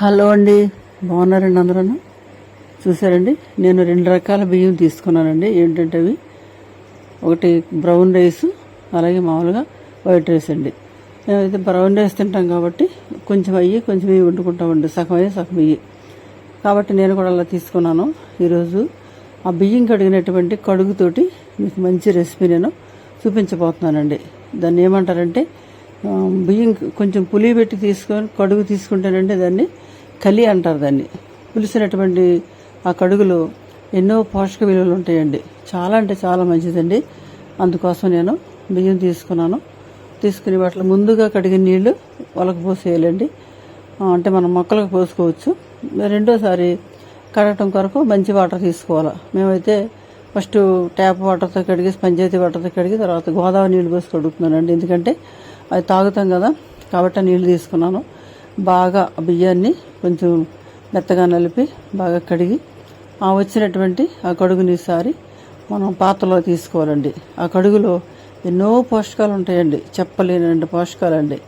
Hello అండి. బాగున్నారండి అందరూ చూసారండి నేను రెండు రకాల బియ్యం తీసుకున్నానండి. ఏంటంటే అవి ఒకటి బ్రౌన్ రైస్ అలాగే మామూలుగా వైట్ రైస్ అండి. మేమైతే బ్రౌన్ రైస్ తింటాం కాబట్టి కొంచెం అయ్యి కొంచెం ఇవి వండుకుంటామండి. సగం అయ్యి సగం ఇయ్యి. కాబట్టి నేను కూడా అలా తీసుకున్నాను. ఈరోజు ఆ బియ్యం కడిగినటువంటి కడుగుతోటి మీకు మంచి రెసిపీ నేను చూపించబోతున్నానండి. దాన్ని ఏమంటారంటే బియ్యం కొంచెం పులి పెట్టి తీసుకొని కడుగు తీసుకుంటానండి దాన్ని కలి అంటారు దాన్ని. పులిసినటువంటి ఆ కడుగులో ఎన్నో పోషక విలువలు ఉంటాయండి. చాలా అంటే చాలా మంచిదండి. అందుకోసం నేను బియ్యం తీసుకున్నాను. తీసుకుని వాటిలో ముందుగా కడిగిన నీళ్ళు వాళ్ళకి పోసేయాలండి. అంటే మనం మొక్కలకు పోసుకోవచ్చు. రెండోసారి కడగటం కొరకు మంచి వాటర్ తీసుకోవాలి. మేమైతే ఫస్ట్ ట్యాప్ వాటర్తో కడిగి పంచాయతీ వాటర్తో కడిగి తర్వాత గోదావరి నీళ్ళు పోసి కడుగుతున్నానండి. ఎందుకంటే అది తాగుతాం కదా కాబట్టి నీళ్ళు తీసుకున్నాను. బాగా బియ్యాన్ని కొంచెం మెత్తగా నలిపి బాగా కడిగి ఆ వచ్చినటువంటి ఆ కడుగుని ఈసారి మనం పాత్రలో తీసుకోవాలండి. ఆ కడుగులో ఎన్నో పోషకాలు ఉంటాయండి. చెప్పలేనండి పోషకాలండి.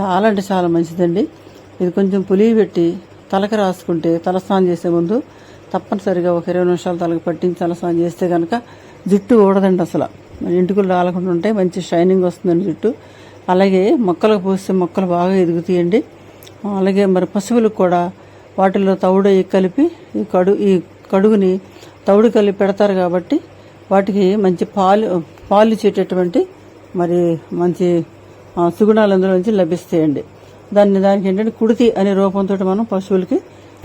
చాలా అంటే చాలా మంచిదండి. ఇది కొంచెం పులి పెట్టి తలకి రాసుకుంటే తలస్నానం చేసే ముందు తప్పనిసరిగా ఒక ఇరవై నిమిషాలు తలకు పట్టించి తలస్నానం చేస్తే కనుక జుట్టు ఊడదండి అసలు. మన ఇంటికులు రాలకుండా ఉంటే మంచి షైనింగ్ వస్తుందండి జుట్టు. అలాగే మొక్కలకు పోస్తే మొక్కలు బాగా ఎదుగుతాయండి. అలాగే మరి పశువులకు కూడా వాటిలో తవుడు కలిపి ఈ కడు ఈ కడుగుని తవుడు కలిపి పెడతారు కాబట్టి వాటికి మంచి పాలు పాలు ఇచ్చేటటువంటి మరి మంచి సుగుణాలు అందులో నుంచి లభిస్తాయండి. దాన్ని దానికి ఏంటంటే కుడితి అనే రూపంతో మనం పశువులకి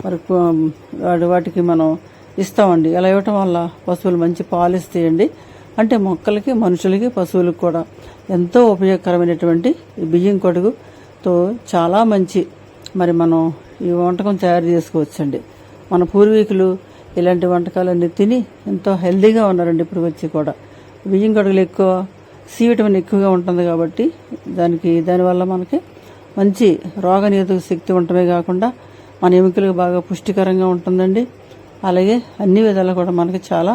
మరి వాటి- వాటికి మనం ఇస్తామండి. ఇలా ఇవ్వటం వల్ల పశువులు మంచి పాలు ఇస్తాయండి. అంటే మొక్కలకి మనుషులకి పశువులకు కూడా ఎంతో ఉపయోగకరమైనటువంటి ఈ బియ్యం కడుగుతో చాలా మంచి మరి మనం ఈ వంటకం తయారు చేసుకోవచ్చండి. మన పూర్వీకులు ఇలాంటి వంటకాలన్నీ తిని ఎంతో హెల్దీగా ఉన్నారండి ఇప్పుడు వచ్చి కూడా. బియ్యం కడుగులు ఎక్కువ సి విటమిన్ ఎక్కువగా ఉంటుంది కాబట్టి దానికి దానివల్ల మనకి మంచి రోగనిరోధక శక్తి ఉండటమే కాకుండా మన ఎముకలకు బాగా పుష్టికరంగా ఉంటుందండి. అలాగే అన్ని విధాలు కూడా మనకి చాలా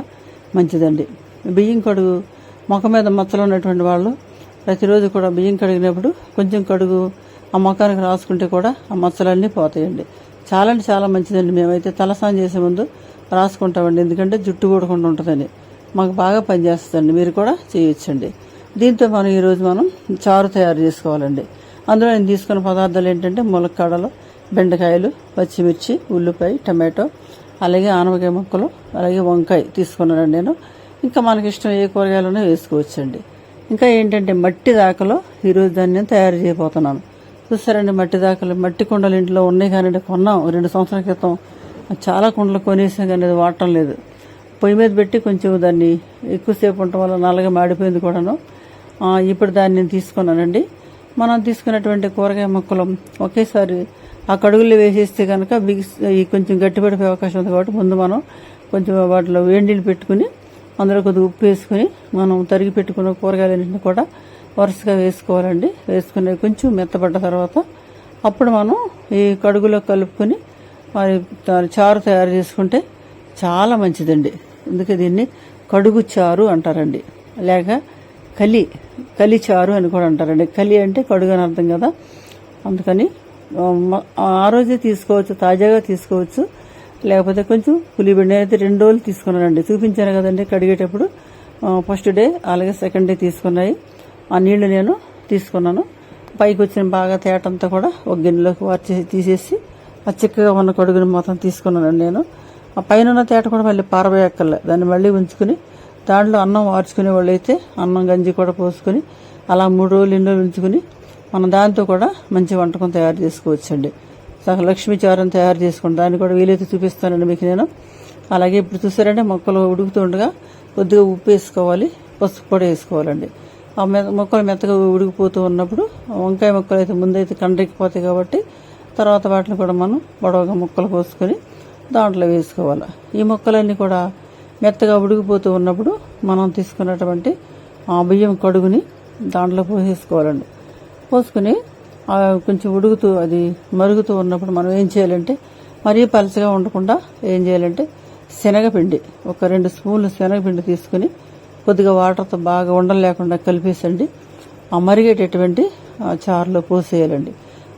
మంచిదండి. బియ్యం కడుగు ముఖం మీద మచ్చలు ఉన్నటువంటి వాళ్ళు ప్రతిరోజు కూడా బియ్యం కడిగినప్పుడు కొంచెం కడుగు ఆ ముఖానికి రాసుకుంటే కూడా ఆ మచ్చలన్నీ పోతాయండి. చాలా అంటే చాలా మంచిదండి. మేమైతే తలస్నానం చేసే ముందు రాసుకుంటామండి. ఎందుకంటే జుట్టు కూడకుండా ఉంటుందని. మాకు బాగా పనిచేస్తుందండి. మీరు కూడా చేయొచ్చండి. దీంతో మనం ఈరోజు మనం చారు తయారు చేసుకోవాలండి. అందులో నేను తీసుకున్న పదార్థాలు ఏంటంటే ములక్కాడలు బెండకాయలు పచ్చిమిర్చి ఉల్లిపాయ టమాటో అలాగే ఆనపకాయ ముక్కలు అలాగే వంకాయ తీసుకున్నానండి నేను. ఇంకా మనకి ఇష్టం ఏ కూరగాయలను వేసుకోవచ్చండి. ఇంకా ఏంటంటే మట్టి దాకలో ఈరోజు దాన్ని నేను తయారు చేయబోతున్నాను. చూసారండి మట్టి దాకలు మట్టి కుండలు ఇంట్లో ఉన్నాయి కానీ కొన్నాం. రెండు సంవత్సరాల క్రితం. చాలా కుండలు కొనేసాం కానీ అది వాడటం లేదు. పొయ్యి మీద పెట్టి కొంచెం దాన్ని ఎక్కువసేపు ఉండటం వల్ల నల్లగా మాడిపోయింది కూడాను. ఇప్పుడు దాన్ని నేను తీసుకున్నానండి. మనం తీసుకున్నటువంటి కూరగాయ ముక్కలు ఒకేసారి ఆ కడుగులు వేసేస్తే కనుక బిగి కొంచెం గట్టిపడిపోయే అవకాశం ఉంది కాబట్టి ముందు మనం కొంచెం వాటిలో వేడి పెట్టుకుని అందులో కొద్దిగా ఉప్పు వేసుకుని మనం తరిగి పెట్టుకున్న కూరగాయలన్నింటినీ కూడా వరుసగా వేసుకోవాలండి. వేసుకుని కొంచెం మెత్తపడ్డ తర్వాత అప్పుడు మనం ఈ కడుగులో కలుపుకొని మరి చారు తయారు చేసుకుంటే చాలా మంచిదండి. అందుకే దీన్ని కడుగు చారు అంటారండి. లేక కలి కలి చారు అని కూడా అంటారండి. కలి అంటే కడుగు అని అర్థం కదా. అందుకని ఆ, రోజే తీసుకోవచ్చు తాజాగా తీసుకోవచ్చు. లేకపోతే కొంచెం పులిబిండి అయితే రెండు రోజులు తీసుకున్నానండి. చూపించాను కదండి కడిగేటప్పుడు. ఫస్ట్ డే అలాగే సెకండ్ డే తీసుకున్నాయి. ఆ నీళ్ళు నేను తీసుకున్నాను. పైకి వచ్చిన బాగా తేటంతా కూడా ఒక గిన్నెలోకి వార్చి తీసేసి ఆ చిక్కగా ఉన్న కడుగుని మొత్తం తీసుకున్నాను నేను. ఆ పైన ఉన్న తేట కూడా మళ్ళీ పారబోయక్కర్లే దాన్ని మళ్ళీ ఉంచుకుని దాంట్లో అన్నం వార్చుకునే వాళ్ళు అయితే అన్నం గంజి కూడా పోసుకొని అలా మూడు రోజులు ఎన్నో ఉంచుకుని మనం దాంతో కూడా మంచి వంటకం తయారు చేసుకోవచ్చండి. సగం లక్ష్మీ చారం తయారు చేసుకుని దాన్ని కూడా వీలైతే చూపిస్తానండి మీకు నేను. అలాగే ఇప్పుడు చూసారంటే మొక్కలు ఉడుకుతుండగా కొద్దిగా ఉప్పు వేసుకోవాలి పసుపు కూడా వేసుకోవాలండి. ఆ మె మొక్కలు మెత్తగా ఉడికిపోతూ ఉన్నప్పుడు వంకాయ మొక్కలు అయితే ముందైతే కండ్రెక్కిపోతాయి కాబట్టి తర్వాత వాటిని కూడా మనం పొడవుగా ముక్కలు కోసుకొని దాంట్లో వేసుకోవాలి. ఈ మొక్కలన్నీ కూడా మెత్తగా ఉడికిపోతూ ఉన్నప్పుడు మనం తీసుకున్నటువంటి ఆ బియ్యం కడుగుని దాంట్లో పోసేసుకోవాలండి. పోసుకుని కొంచెం ఉడుగుతూ అది మరుగుతూ ఉన్నప్పుడు మనం ఏం చేయాలంటే మరీ పలచగా ఉండకుండా ఏం చేయాలంటే శనగపిండి ఒక రెండు స్పూన్లు శనగపిండి తీసుకుని కొద్దిగా వాటర్తో బాగా ఉండలు లేకుండా కలిపేసండి. ఆ మరిగేటటువంటి ఆ చారులో పోసేయాలండి.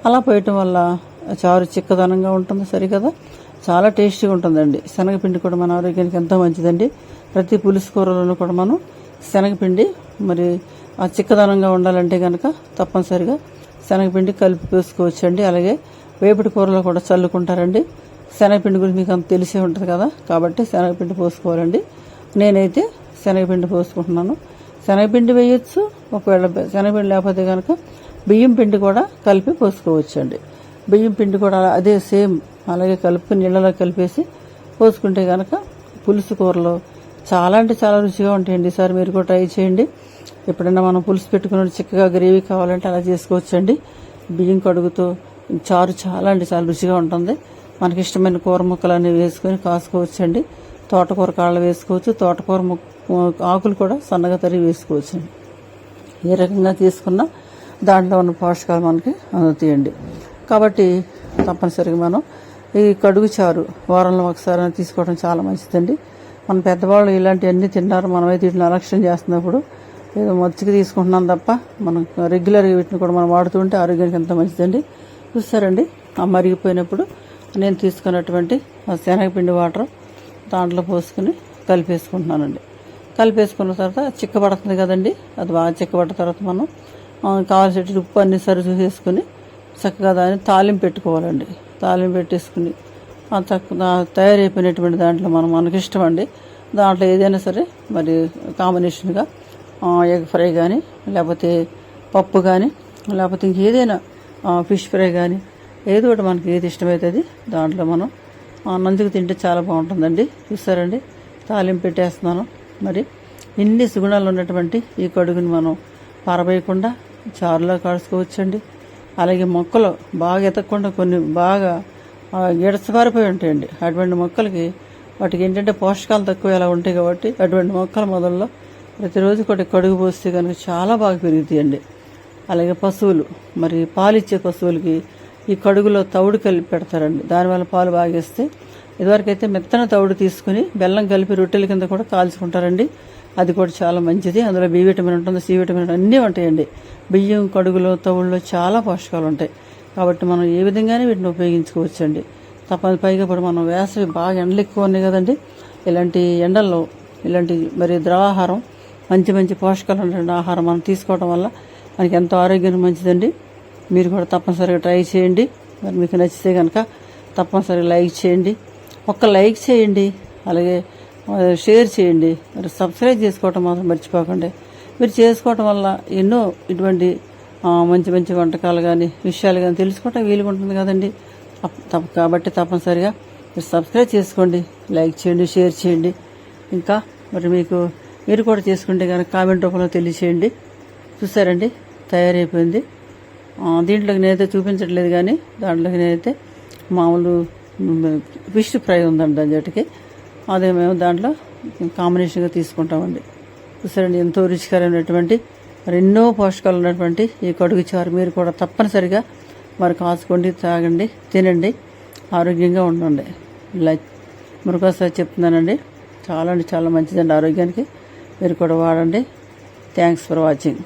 అలా పోయటం వల్ల చారు చిక్కదనంగా ఉంటుంది సరికదా? చాలా టేస్టీగా ఉంటుందండి. శనగపిండి కూడా మన ఆరోగ్యానికి ఎంతో మంచిదండి. ప్రతి పులుసు కూరలోనూ కూడా మనం శనగపిండి మరి ఆ చిక్కదనంగా ఉండాలంటే కనుక తప్పనిసరిగా శనగపిండి కలిపి వేసుకోవచ్చండి అలాగే వేపుడు కూరలో కూడా చల్లుకుంటారండి. శనగపిండి గురించి మీకు అంత తెలిసే ఉంటుంది కదా? కాబట్టి శనగపిండి పోసుకోవాలండి. నేనైతే శనగపిండి పోసుకుంటున్నాను. శనగపిండి వేయచ్చు. ఒకవేళ శనగపిండి లేకపోతే కనుక బియ్యం పిండి కూడా కలిపి పోసుకోవచ్చండి. బియ్యం పిండి కూడా అదే సేమ్ అలాగే కలుపుకుని నీళ్ళలో కలిపేసి పోసుకుంటే కనుక పులుసు కూరలో చాలా అంటే చాలా రుచిగా ఉంటాయండి. ఈసారి మీరు కూడా ట్రై చేయండి. ఎప్పుడైనా మనం పులుసు పెట్టుకుని చిక్కగా గ్రేవీ కావాలంటే అలా చేసుకోవచ్చండి. బియ్యం కడుగుతో చారు చాలా అంటే చాలా రుచిగా ఉంటుంది. మనకి ఇష్టమైన కూర ముక్కలు అనేవి వేసుకొని కాసుకోవచ్చండి. తోటకూర కాళ్ళు వేసుకోవచ్చు. తోటకూర ఆకులు కూడా సన్నగా తరిగి వేసుకోవచ్చు. ఏ రకంగా తీసుకున్నా దాంట్లో ఉన్న పోషకాలు మనకి అందుతాయండి. కాబట్టి తప్పనిసరిగా మనం ఈ కడుగు చారు వారంలో ఒకసారి తీసుకోవడం చాలా మంచిదండి. మన పెద్దవాళ్ళు ఇలాంటివన్నీ తిన్నారు. మనమైతే వీటిని అలక్ష్యం చేస్తున్నప్పుడు ఏదో మచ్చికి తీసుకుంటున్నాం తప్ప మనం రెగ్యులర్గా వీటిని కూడా మనం వాడుతుంటే ఆరోగ్యానికి ఎంత మంచిదండి. చూస్తారండి ఆ మరిగిపోయినప్పుడు నేను తీసుకున్నటువంటి ఆ శనగపిండి వాటర్ దాంట్లో పోసుకుని కలిపేసుకుంటున్నానండి. కలిపేసుకున్న తర్వాత చిక్కబడుతుంది కదండి. అది బాగా చిక్కబడ్డ తర్వాత మనం కావాల్సిన ఉప్పు అన్ని సరి చూసేసుకుని చక్కగా దాన్ని తాలింపు పెట్టుకోవాలండి. తాలింపు పెట్టేసుకుని ఆ తయారైపోయినటువంటి దాంట్లో మనం మనకి ఇష్టం అండి దాంట్లో ఏదైనా సరే మరి కాంబినేషన్గా ఎగ్ ఫ్రై కానీ లేకపోతే పప్పు కానీ లేకపోతే ఇంకేదైనా ఫిష్ ఫ్రై కానీ ఏదో ఒకటి మనకి ఏది ఇష్టమైతుంది దాంట్లో మనం నంజుకు తింటే చాలా బాగుంటుందండి. చూసారండి? తాలింపు పెట్టేస్తున్నాను. మరి ఇన్ని సుగుణాలు ఉన్నటువంటి ఈ కడుగుని మనం పారబోయకుండా చారులో కాడుచుకోవచ్చండి అలాగే మొక్కలు బాగా ఎతకకుండా కొన్ని బాగా గిడసపారిపోయి ఉంటాయండి. అటువంటి మొక్కలకి వాటికి ఏంటంటే పోషకాలు తక్కువ ఎలా ఉంటాయి కాబట్టి అటువంటి మొక్కల మొదల్లో ప్రతిరోజు ఒకటి కడుగు పోస్తే కనుక చాలా బాగా పెరుగుతాయండి. అలాగే పశువులు మరి పాలిచ్చే పశువులకి ఈ కడుగులో తవుడు కలిపి పెడతారండి. దానివల్ల పాలు బాగా ఇదివరకైతే మెత్తన తవుడు తీసుకుని బెల్లం కలిపి రొట్టెల కింద కూడా కాల్చుకుంటారండి. అది కూడా చాలా మంచిది. అందులో బి విటమిన్ ఉంటుంది సి విటమిన్ అన్నీ ఉంటాయండి. బియ్యం కడుగులో తవుల్లో చాలా పోషకాలు ఉంటాయి. కాబట్టి మనం ఏ విధంగానే వీటిని ఉపయోగించుకోవచ్చండి. తప్పని పైగా ఇప్పుడు మనం వేసవి బాగా ఎండలు ఎక్కువ ఉన్నాయి కదండి. ఇలాంటి ఎండల్లో ఇలాంటి మరి ద్రవాహారం మంచి మంచి పోషకాలు ఉన్నటువంటి ఆహారం మనం తీసుకోవడం వల్ల మనకి ఎంతో ఆరోగ్యానికి మంచిదండి. మీరు కూడా తప్పనిసరిగా ట్రై చేయండి. మరి మీకు నచ్చితే కనుక తప్పనిసరిగా లైక్ చేయండి. ఒక్క లైక్ చేయండి. అలాగే షేర్ చేయండి. మరి సబ్స్క్రైబ్ చేసుకోవటం మాత్రం మర్చిపోకండి. మీరు చేసుకోవటం వల్ల ఎన్నో ఇటువంటి మంచి మంచి వంటకాలు కానీ విషయాలు కానీ తెలుసుకోవటం వీలుగా ఉంటుంది కదండి. కాబట్టి తప్పనిసరిగా మీరు సబ్స్క్రైబ్ చేసుకోండి. లైక్ చేయండి షేర్ చేయండి. ఇంకా మరి మీకు మీరు కూడా చేసుకుంటే కనుక కామెంట్ రూపంలో తెలియచేయండి. చూసారండి? తయారైపోయింది. దీంట్లోకి నేనైతే చూపించట్లేదు కానీ దాంట్లోకి నేనైతే మామూలు ఫిష్ ఫ్రై ఉందండి దాని జట్టుకి. అదే మేము దాంట్లో కాంబినేషన్గా తీసుకుంటామండి. చూసారండి ఎంతో రుచికరమైనటువంటి మరి ఎన్నో పోషకాలు ఉన్నటువంటి ఈ కడుగు చారు. మీరు కూడా తప్పనిసరిగా మరి కాచుకోండి తాగండి తినండి ఆరోగ్యంగా ఉండండి. ఇలా మరొకసారి చెప్తున్నానండి చాలా అంటే చాలా మంచిదండి ఆరోగ్యానికి. మీరు కూడా వాడండి. Thanks for watching.